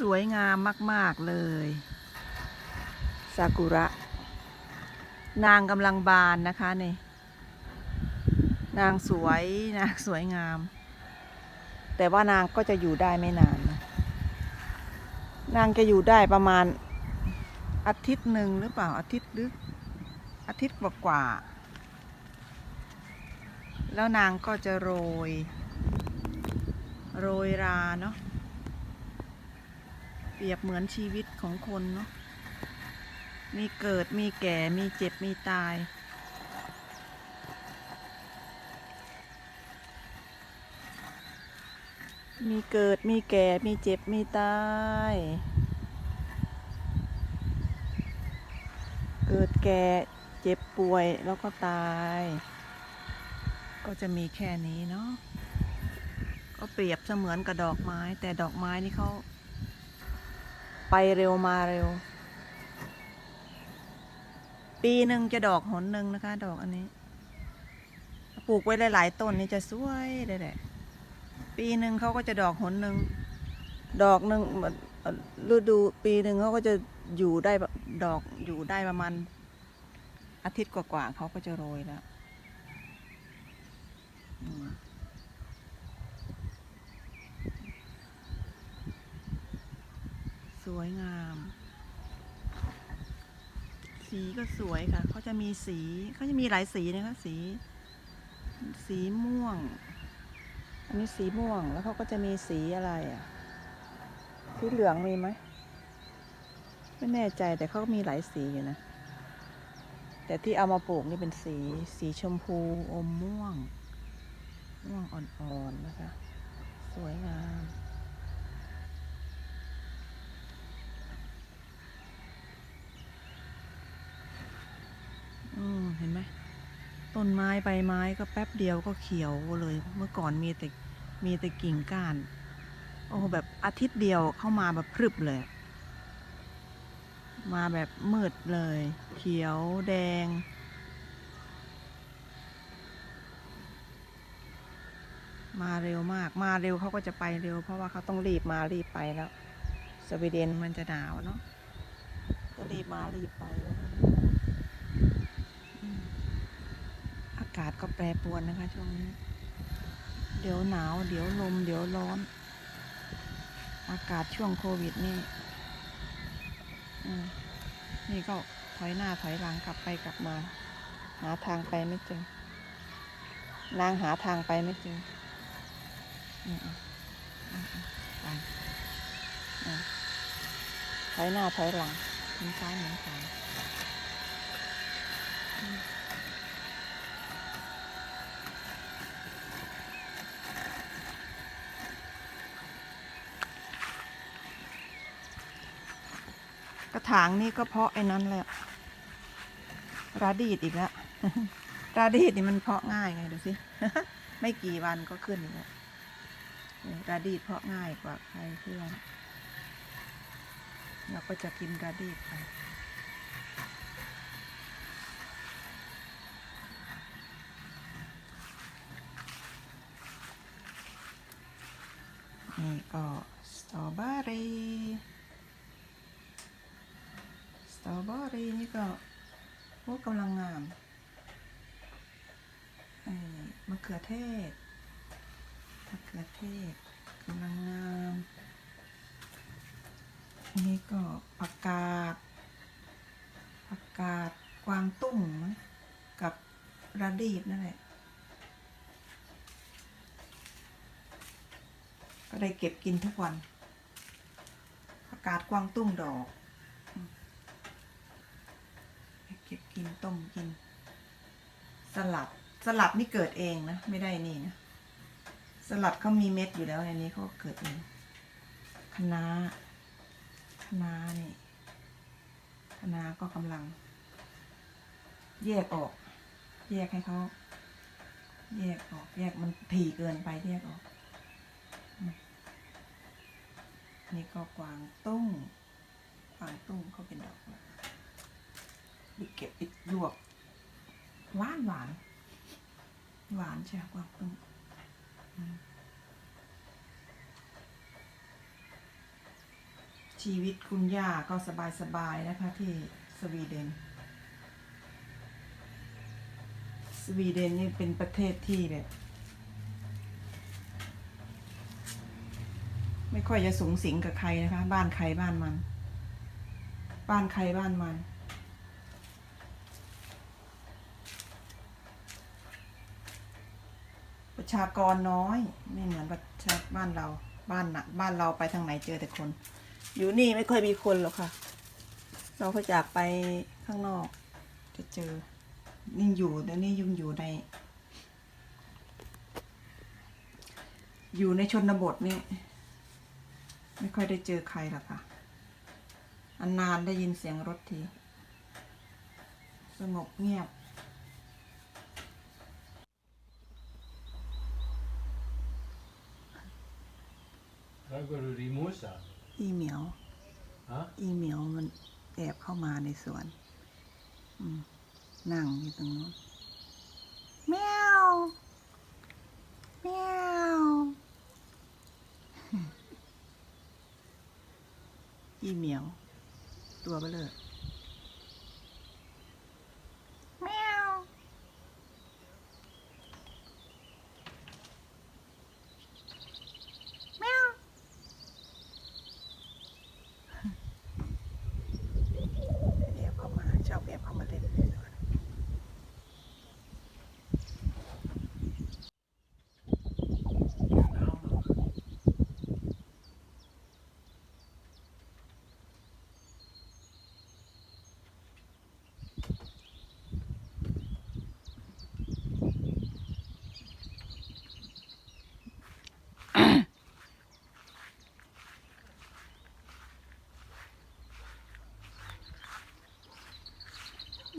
สวยงามมาก ๆ เลยซากุระ นางกำลังบานนะคะนี่นางสวยนางสวยงาม แต่ว่านางก็จะอยู่ได้ไม่นานนะนางจะอยู่ได้ประมาณอาทิตย์หนึ่งหรือเปล่าอาทิตย์หรืออาทิตย์กว่าๆแล้วนางก็จะโรย โรยราเนาะ เปรียบเหมือนชีวิตของคนเนาะ มีเกิด มีแก่ มีเจ็บ มีตาย มีเกิด มีแก่ มีเจ็บ มีตาย เกิดแก่ เจ็บป่วย แล้วก็ตาย ก็จะมีแค่นี้เนาะ ก็เปรียบเสมือนกับดอกไม้ แต่ดอกไม้นี่เขา ไปเร็วมาเร็ว ปีหนึ่งจะดอกหนหนึ่งนะคะ ดอกอันนี้ ปลูกไว้หลายๆต้นนี่จะสวยเลยแหละ ปีหนึ่งเขาก็จะดอกหนหนึ่ง ดอกหนึ่งฤดูปีหนึ่งเขาก็จะอยู่ได้ดอกอยู่ได้ประมาณอาทิตย์กว่าๆเขาก็จะโรยแล้วอืม สวยงาม สีก็สวยค่ะ เขาจะมีสีเขาจะมีหลายสีนะคะ สี สีม่วง อันนี้สีม่วงแล้วเขาก็จะมีสีอะไรอะ สีเหลืองมีไหมไม่แน่ใจแต่เขาก็มีหลายสีอยู่นะ แต่ที่เอามาปลูกนี่เป็นสี สีชมพูอมม่วง ม่วงอ่อนๆนะคะ สวยงาม อืม เห็นไหมต้นไม้ใบไม้ก็แป๊บเดียวก็เขียวเลย เมื่อก่อนมีแต่มีแต่กิ่งก้าน โอ้โหแบบอาทิตย์เดียวเข้ามาแบบพรึบเลย มาแบบมืดเลย เขียวแดง มาเร็วมากมาเร็วเขาก็จะไปเร็ว เพราะว่าเขาต้องรีบมารีบไปแล้ว สวีเดนมันจะหนาวเนาะก็รีบมารีบไปอืมอากาศก็แปรปรวนนะคะช่วงนี้ เดี๋ยวหนาว เดี๋ยวลม เดี๋ยวร้อน อากาศช่วงโควิดนี่นี่ก็ถอยหน้าถอยหลังกลับไปกลับมา หาทางไปไม่เจอนางหาทางไปไม่เจอไปถอยหน้าถอยหลังหมุนซ้ายหมุนขวา ระถางนี่ก็เพาะไอ้นั้นแหละราดีดอีกแล้วราดีดนี่มันเพาะง่ายไงดูสิ ไม่กี่วันก็ขึ้นอีกแล้วราดีดเพาะง่ายกว่าใครเพื่อนเราก็จะกินราดีดไปนี่ก็สตรอเบอรี่ ตรอเบอรี่นี่ก็โอ้กำลังงามมะเขือเทศมะเขือเทศกำลังงามอันนี้ก็ผักกาดผักกาดกวางตุ้งกับระดีดนั่นแหละก็ได้เก็บกินทุกวันผักกาดกวางตุ้งดอกอืมได้เกินต้มกิน สลัดสลัดนี่เกิดเองนะ ไม่ได้นี่นะ สลัดเขามีเม็ดอยู่แล้วในนี้เขาเกิดเองคะน้าคะน้านี่คะน้าก็กำลัง แยกออก แยกให้เขาแยกออก แยกมันถี่เกินไปแยกออก นี่ก็กวางตุ้งกวางตุ้งเขาเป็นดอก เก็บไปลวกหวานหวานหวานใช่ไหมกวางตุ้งชีวิตคุณย่าก็สบายๆนะคะที่สวีเดน สวีเดนนี่เป็นประเทศที่แบบไม่ค่อยจะสูงสิงกับใครนะคะ บ้านใครบ้านมัน บ้านใครบ้านมัน ประชากรน้อย ไม่เหมือนประชาบ้านเราบ้านน่ะบ้านเราไปทางไหนเจอแต่คน อยู่นี่ไม่ค่อยมีคนหรอกค่ะ เราก็จากไปข้างนอก จะเจอนี่อยู่แต่นี่ยุ่งอยู่ใน อยู่ในชนบทนี่ไม่ค่อยได้เจอใครหรอกค่ะอันนานได้ยินเสียงรถที สงบเงียบ Var går du i Mosa? อีเหมียว Ja? อีเหมียวมันแอบเข้ามาในสวน อืมนั่งอยู่ตรงนู้นแมวแมวอีเหมียว ตัวเบลอแมวแมว แอบเข้ามาชอบแอบเข้ามาเล่นในสวน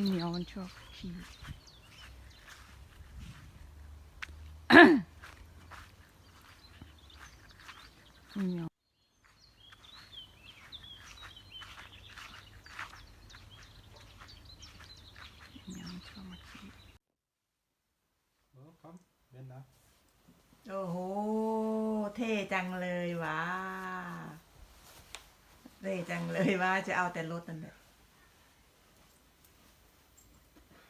อีเหมียวมันชอบขี้อีเหมียวอีเหมียวมันชอบมาขี้ Ja, kom. Vända. โอ้โห เท่จังเลยวะเท่จังเลยว่าจะเอาแต่รถนั่นแหละอื้อหือ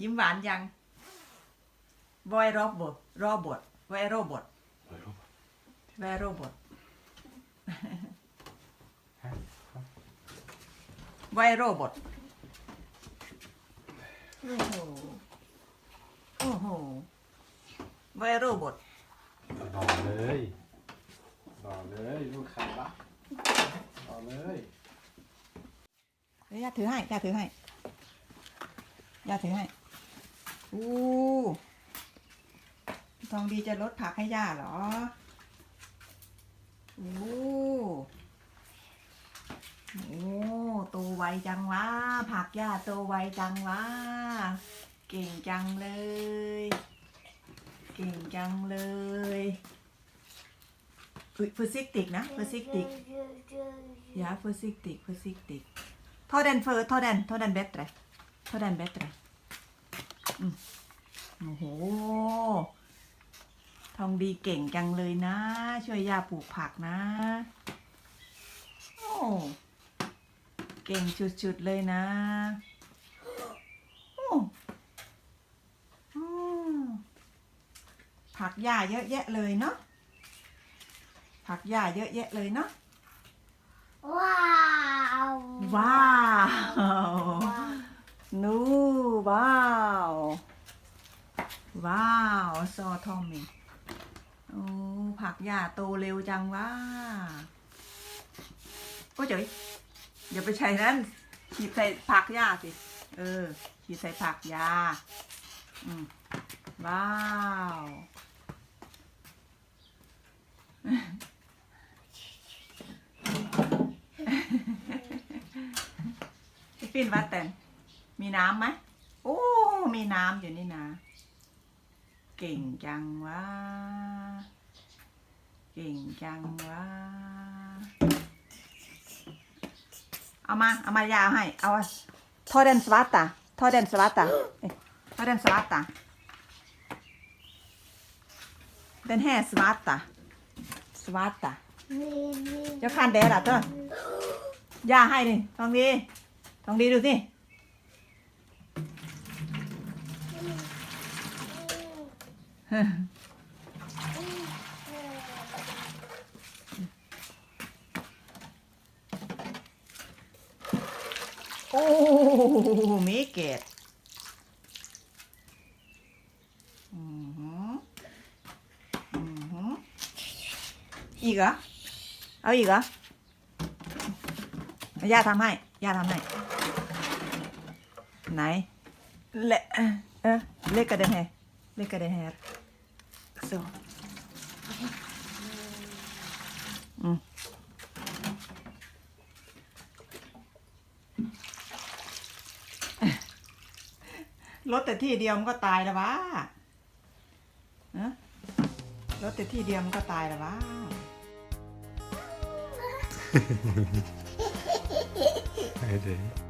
ยิ้มหวานยังวอยรอบบทรอบทวอยโรบทวอยโรบท Här. Kom. วอยโรบทโอ้โหโอ้โหวอยโรบทรอเลยรอเลยลูกใครวะรอเลยเดี๋ยวยาถือให้ย่าถือให้ย่าถือให้อู้ทองดีจะลดผักให้ย่าเหรอโอ้โอ้โตไวจังวะผักย่าโตไวจังวะเก่งจังเลย เก่งจังเลยอุ๊ย försiktigt นะ försiktigt Ja, försiktigt, försiktigt. Ta den för, ta den, ta den bättre. Ta den bättre. Mm. โอ้โห ทองดีเก่งจังเลยนะ ช่วยย่าปลูกผักนะ โอ้ เก่งชุดๆเลยนะ โอ้ผักหญ้าเยอะแยะเลยเนาะ ผักหญ้าเยอะแยะเลยเนาะ Wow! ว้ ว้าวนูว้าวว้าวซอทอมมี่โอ้ผักหญ้าโตเร็วจังว่าโอ้เจ๋ยอย่าไปใช้นั้นฉีดใส่ผักหญ้าสิ เออฉีดใส่ผักหญ้าอืมว้าว ปิ้นวัดแต่นมีน้ำไหมโอ้มีน้ำอยู่นี่นะ เก่งจังวะเก่งจังวะเอามา เอามายาวให้ เอาทอเดนสวัตตาทอเดนสวัตตาทอเดนสวัตตาเดนแห่สวัตตาสวัสดอะเจ้าข้านแดดอะเธอย่าให้นี่ทองดี ทองดีดูสิ โอ้มีเกตอือหืออือหืออีกเหรอ เอาอีกเหรอย่าทำให้ ย่าทำให้ ไหนเละเออเล็กกระเด็นแฮเล็กกระเด็นแฮโซ่อืมรถแต่ที่เดียวมันก็ตายแล้ววะฮะรถแต่ที่เดียวมันก็ตายแล้ววะไอ้เด็ก